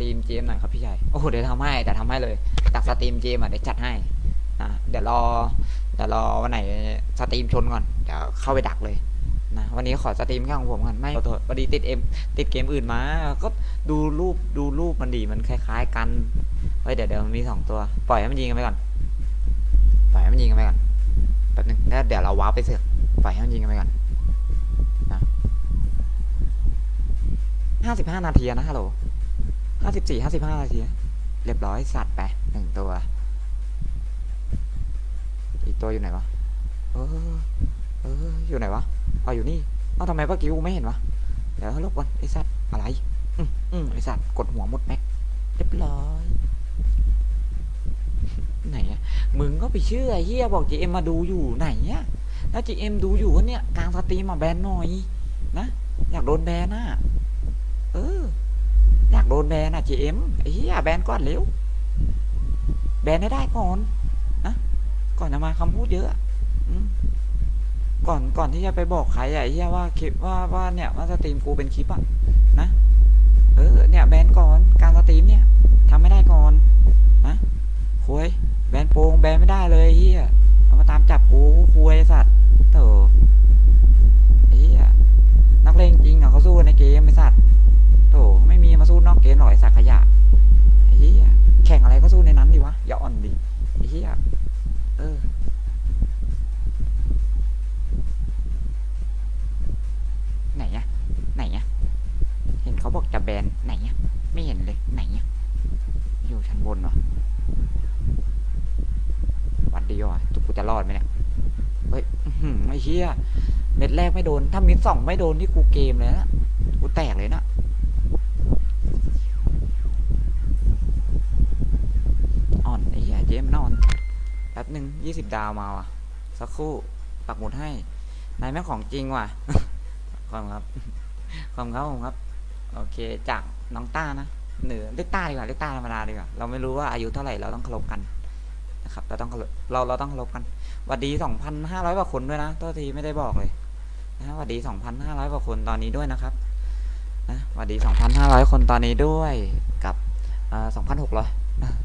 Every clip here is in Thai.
ตรีมเจมหน่อยครับพี่ใหญ่โอ้โหเดี๋ยวทำให้เดี๋ยวทำให้เลยจากสตรีมเจมอะเดี๋ยวจัดให้นะเดี๋ยวรอเดี๋ยวรอวันไหนสตรีมชนก่อนเดี๋ยวเข้าไปดักเลยนะวันนี้ขอสตรีมแค่ของผมก่อนไม่ขอโทษพอดีติดเอ็มติดเกมอื่นมา ก็ดูรูปดูรูปมันดีมันคล้าย ๆ กันเฮ้ยเดี๋ยวเดี๋ยวมันมีสองตัวปล่อยให้มันยิงกันไปก่อนปล่อยให้มันยิงกันไปก่อนแป๊บนึงแล้วเดี๋ยวเราว้าร์ปไปเสือกปล่อยให้มันยิงกันไปก่อนนะห้าสิบห้านาทีนะฮัลโหล ห้าสิบสี่ห้าสิบห้านาทีเรียบร้อยสัตว์ไปหนึ่งตัว อีกตัวอยู่ไหนวะเออเอออยู่ไหนวะเอาอยู่นี่เอ้าทำไมเมื่อกี้กูไม่เห็นวะเดี๋ยวลบก่อนไอ้สัตว์อะไรอืมอืมไอ้สัตว์กดหัวหมดแม็กเรียบร้อยไหนอะมึงก็ไปเชื่อเฮียบอกจีเอ็มมาดูอยู่ไหนอะแล้วจีเอ็มดูอยู่วะเนี่ยกลางสตรีมมาแบนหน่อยนะอยากโดนแบนน่ะเอออยา โดนแบนอะเจมไอ้เหี้ยแบนก่อนเร็ว แบนให้ได้ก่อนนะก่อนจะมาคำพูดเยอะก่อนก่อนที่จะไปบอกใครอะไอ้เหี้ยว่าคลิปว่าว่าเนี่ยว่าสตรีมกูเป็นคลิปอะนะเออเนี่ยแบนก่อนการสตรีมเนี่ยทำไม่ได้ก่อนนะคุยแบนโปงแบนไม่ได้เลยเหี้ยเอามาตามจับกูคุยสัตว ไม่เห็นเลย ไหนอะอยู่ชั้นบนเหรอ วัดดีว่ะจุกกูจะรอดไหมเนี่ย เฮ้ยหือไอ้เหี้ยเม็ดแรกไม่โดน ถ้าม็ดสองไม่โดนที่กูเกมเลยนะกูแตกเลยนะอ่อนไอ้เหี้ยเจมนอนแป๊บหนึ่งยี่สิบดาวมาว่ะ สักครู่ปักหมุดให้ นายแม่ของจริงว่ะขอบคุณครับขอบคุณครับผมครับ โอเค จากน้องต้านะเหนือเรียกต้าดีกว่าเรียกต้าธรรมดาดีกว่าเราไม่รู้ว่าอายุเท่าไหร่เราต้องเคารพกันนะครับ เราต้องเราเราต้องเคารพกันวัดดีสองพันห้าร้อยกว่าคนด้วยนะตัวทีไม่ได้บอกเลยนะวัดดีสองพันห้าร้อยกว่าคนตอนนี้ด้วยนะครับนะวัดดีสองพันห้าร้อยคนตอนนี้ด้วยกับสองพันหกร้อย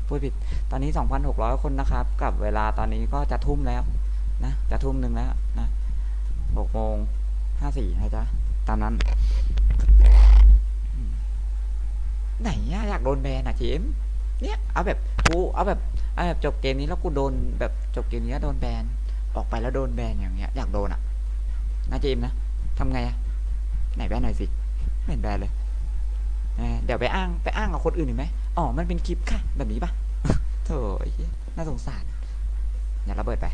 พูดผิดตอนนี้2,600คนนะครับ กับเวลาตอนนี้ก็จะทุ่มแล้วนะจะทุ่มหนึ่งแล้วนะ6โมง54นะจ๊ะตามนั้น ไหนอะอยากโดนแบนอะเจมเนี่ยเอาแบบกูเอาแบบเอาแบบจบเกมนี้แล้วกูโดนแบบจบเกมนี้แล้วโดนแบนออกไปแล้วโดนแบนอย่างเงี้ยอยากโดนอะนะเจมนะทำไงอะไหนแบนหน่อยสิไม่เห็นแบนเลยเดี๋ยวไปอ้างไปอ้างกับคนอื่นอีกไหมอ๋อมันเป็นคลิปค่ะ แบบนี้ปะโถ่ไอ้หี้ยน่าสงสารอย่าระเบิดไป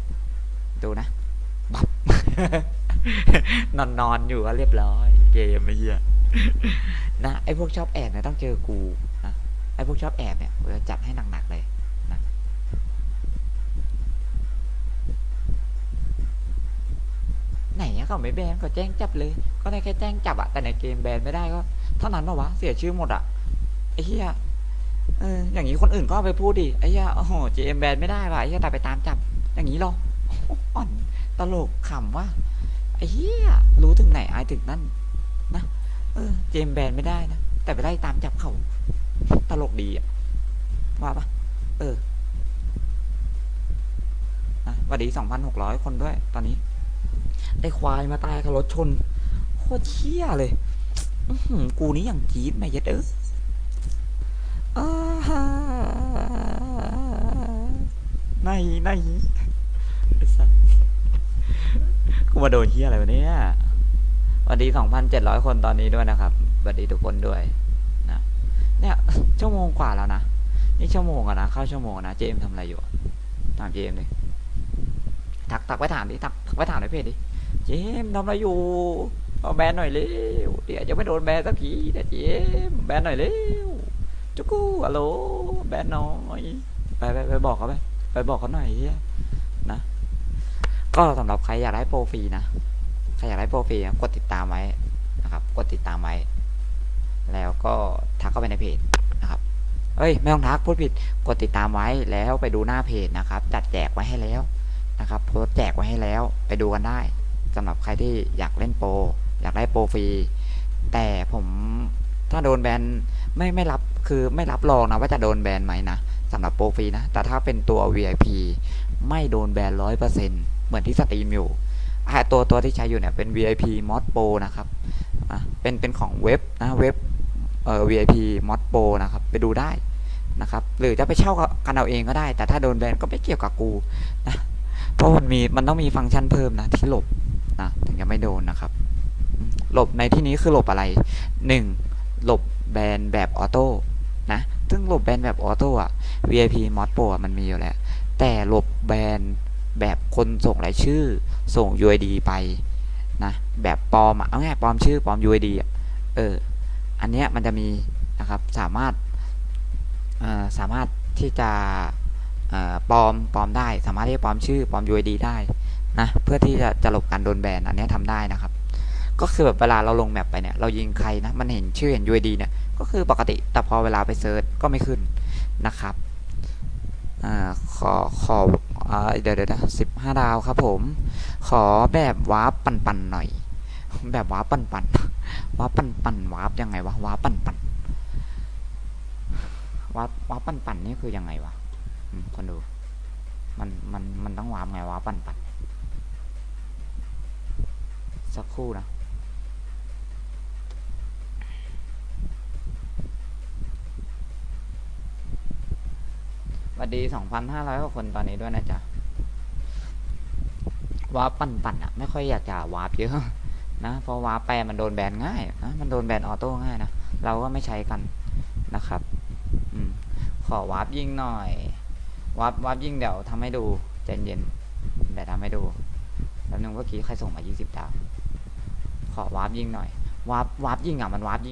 ดูนะบับนอนนอนอยู่ก็เรียบร้อย เกมไอ้เหี้ย นะไอ้พวกชอบแอบเนี่ยต้องเจอกูนะไอ้พวกชอบแอบเนี่ยกูจะจัดให้หนักๆเลยนะไหนเขาไม่แบนก็แจ้งจับเลย ก็ได้แค่แจ้งจับอะแต่ในเกมแบนไม่ได้ก็เท่านั้นปะวะเสียชื่อหมดอะไอ้เหี้ยเอออย่างนี้คนอื่นก็ไปพูดดิไอ้เหี้ยโอ้โหเจมแบนไม่ได้ว่ะไอ้เหี้ยแต่ไปตามจับ อย่างนี้หรออ่อนตลกขำว่าไอ้เหี้ยรู้ถึงไหนอายถึงนั่น เจมแบนไม่ได้นะ แต่ไปไล่ตามจับเขา ตลกดีอะว่าปะเออนะวัสดีสองพันหกร้อยคนด้วย ตอนนี้ไอ้ควายมาตายกับรถชน โคตรเชี่ยเลยกูนี่อย่างจี๊ดแม่ยัดเออในในไอ้สัสกูมาโดนเฮียอะไรวะเนี่ย วัสดี 2,700 คนตอนนี้ด้วยนะครับสวัสดีทุกคนด้วยนะเนี่ยชั่วโมงกว่าแล้วนะ นี่ชั่วโมงอะนะ เข้าชั่วโมงนะ เจมส์ทำอะไรอยู่ ถามเจมส์เลยทักทักไปถามดิ ทักทักไปถามในเพจดิ เจมส์ทำอะไรอยู่ เอาแบนหน่อยเร็ว เดี๋ยวจะไม่โดนแบนสักทีนะเจมแบนหน่อยเร็ว จุกูฮัลโหล แบนหน้อย ไปไปไปบอกเขาไป ไปบอกเขาหน่อยเฮียนะ ก็สำหรับใครอยากได้โปรฟรีนะ ใครอยากได้โปรฟรีกดติดตามไว้นะครับ กดติดตามไว้ แล้วก็ทักเข้าไปในเพจนะครับ เอ้ย ไม่ต้องทักพูดผิด กดติดตามไว้แล้วไปดูหน้าเพจนะครับ จัดแจกไว้ให้แล้วนะครับ โพสแจกไว้ให้แล้ว ไปดูกันได้สำหรับใครที่อยากเล่นโปรอยากได้โปรฟรี แต่ผมถ้าโดนแบนไม่ไม่รับคือไม่รับรองนะว่าจะโดนแบนไหมนะสำหรับโปรฟรีนะ แต่ถ้าเป็นตัว VIP ไม่โดนแบนร้อยเปอร์เซ็นเหมือนที่สตรีมอยู่ ตัวตัวที่ใช้อยู่เนี่ยเป็น VIP Mod Pro นะครับเป็นเป็นของเว็บนะเว็บเอ่อ VIP Mod Pro นะครับไปดูได้นะครับหรือจะไปเช่ากันเอาเองก็ได้ แต่ถ้าโดนแบนก็ไม่เกี่ยวกับกูนะเพราะมันมีมันต้องมีฟังก์ชันเพิ่มนะที่หลบนะถึงจะไม่โดนนะครับ หลบในที่นี้คือหลบอะไรหนึ่งหลบแบนแบบออโต้นะซึ่งหลบแบนแบบออโต้อะ VIP Mod Pro อะมันมีอยู่แล้วแต่หลบแบน แบบคนส่งรายชื่อ ส่ง UID ไปนะแบบปลอมอะเอาง่ายปลอมชื่อปลอม UID อะเอออันเนี้ยมันจะมีนะครับสามารถสามารถที่จะปลอมปลอมได้ สามารถที่จะปลอมชื่อปลอม UID ได้นะเพื่อที่จะจะหลบการโดนแบนอันนี้ยทำได้นะครับ ก็คือแบบเวลาเราลงแมปไปเนี่ยเรายิงใครนะมันเห็นชื่อเห็น UID เนี่ยก็คือปกติแต่พอเวลาไปเซิร์ชก็ไม่ขึ้นนะครับอ่าขอขอ เดี๋ยวเดี๋ยวนะสิบห้าดาวครับผม ขอแบบวาร์ปปันปันๆหน่อย แบบวาร์ปปันปันๆวาร์ปปันปันๆวาร์ปยังไงวะวาร์ปปันปันๆวาร์ปวาร์ปปันปันๆนี่คือยังไงวะคนดู มันมันมันต้องวาร์ปไงวาร์ปปันปันๆสักครู่นะ ส วัสดี 2,500กว่าคนตอนนี้ด้วยนะจ๊ะวาร์ปปั่นปั่นๆอะไม่ค่อยอยากจะวาร์ปเยอะนะ เพราะวาร์ปไปมันโดนแบนง่ายนะมันโดนแบนออโต้ง่ายนะ เราก็ไม่ใช้กันนะครับอืมขอวาร์ปยิงหน่อยวาร์ปวาร์ปยิงเดี๋ยวทำให้ดูใจเย็นเดี๋ยวทำให้ดูแล้วนึงเมื่อกี้ใครส่งมา 20 ดาว ขอวาร์ปยิงหน่อยวาร์ปวาร์ปยิงอะมันวาร์ปยิง